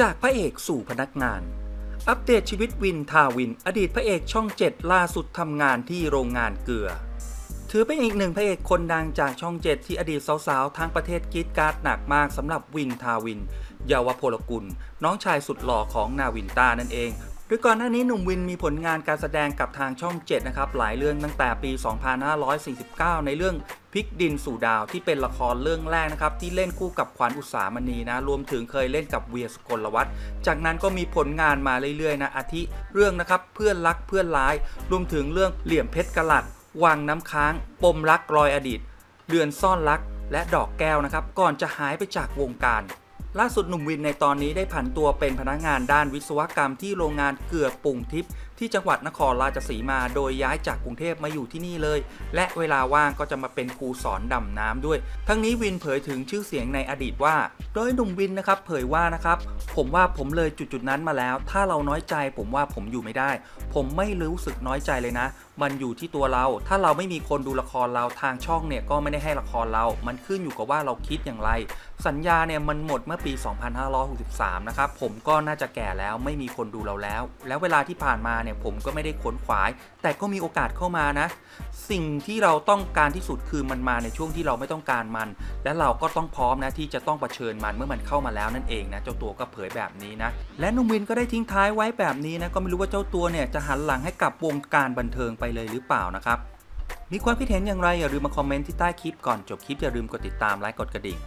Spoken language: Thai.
จากพระเอกสู่พนักงาน อัปเดตชีวิตวินทาวิน อดีตพระเอกช่องเจ็ดล่าสุดทำงานที่โรงงานเกลือ ถือเป็นอีกหนึ่งพระเอกคนดังจากช่องเจ็ดที่อดีตสาวๆทั้งประเทศกีดการ์ดหนักมากสำหรับวินทาวิน เยาวพลกุล น้องชายสุดหล่อของนาวินตานั่นเองโดยก่อนหน้านี้หนุ่มวินมีผลงานการแสดงกับทางช่อง 7 นะครับ หลายเรื่องตั้งแต่ปี 2549 ในเรื่องพลิกดินสู่ดาวที่เป็นละครเรื่องแรกนะครับ ที่เล่นคู่กับขวัญอุสามณีนะ รวมถึงเคยเล่นกับเวียสกลวัฒน์จากนั้นก็มีผลงานมาเรื่อยๆนะอาทิเรื่องนะครับเพื่อนรักเพื่อนร้าย รวมถึงเรื่องเหลี่ยมเพชรกลัดวังน้ำค้าง ปมรักรอยอดีตเรือนซ่อนรัก และดอกแก้วนะครับ ก่อนจะหายไปจากวงการ ล่าสุดหนุ่มวินในตอนนี้ได้ผันตัวเป็นพนักงานด้านวิศวกรรมที่โรงงานเกลือปุงทิพย์ที่จังหวัดนครราชสีมา โดยย้ายจากกรุงเทพมาอยู่ที่นี่เลย และเวลาว่างก็จะมาเป็นครูสอนดำน้ำด้วย ทั้งนี้วินเผยถึงชื่อเสียงในอดีตว่า โดยหนุ่มวินนะครับเผยว่านะครับผมว่าผมเลยจุดๆนั้นมาแล้ว ถ้าเราน้อยใจผมว่าผมอยู่ไม่ได้ ผมไม่รู้สึกน้อยใจเลยนะ มันอยู่ที่ตัวเรา ถ้าเราไม่มีคนดูละครเราทางช่องเนี่ยก็ไม่ได้ให้ละครเรา มันขึ้นอยู่กับว่าเราคิดอย่างไร สัญญาเนี่ยมันหมดเมื่อปี 2563 นะครับ ผมก็น่าจะแก่แล้วไม่มีคนดูเราแล้ว แล้วเวลาที่ผ่านมาเนี่ยผมก็ไม่ได้ขวนขวาย แต่ก็มีโอกาสเข้ามานะ สิ่งที่เราต้องการที่สุดคือมันมาในช่วงที่เราไม่ต้องการมัน และเราก็ต้องพร้อมนะที่จะต้องเผชิญมันเมื่อมันเข้ามาแล้วนั่นเองนะเจ้าตัวก็เผยแบบนี้นะ และนุ่มวินก็ได้ทิ้งท้ายไว้แบบนี้นะก็ไม่รู้ว่าเจ้าตัวเนี่ยจะหันหลังให้กับวงการบันเทิงไปเลยหรือเปล่านะครับมีความคิดเห็นอย่างไรอย่าลืมมาคอมเมนต์ที่ใต้คลิปก่อนจบคลิปอย่าลืมกดติดตามไลค์กดกระดิ่ง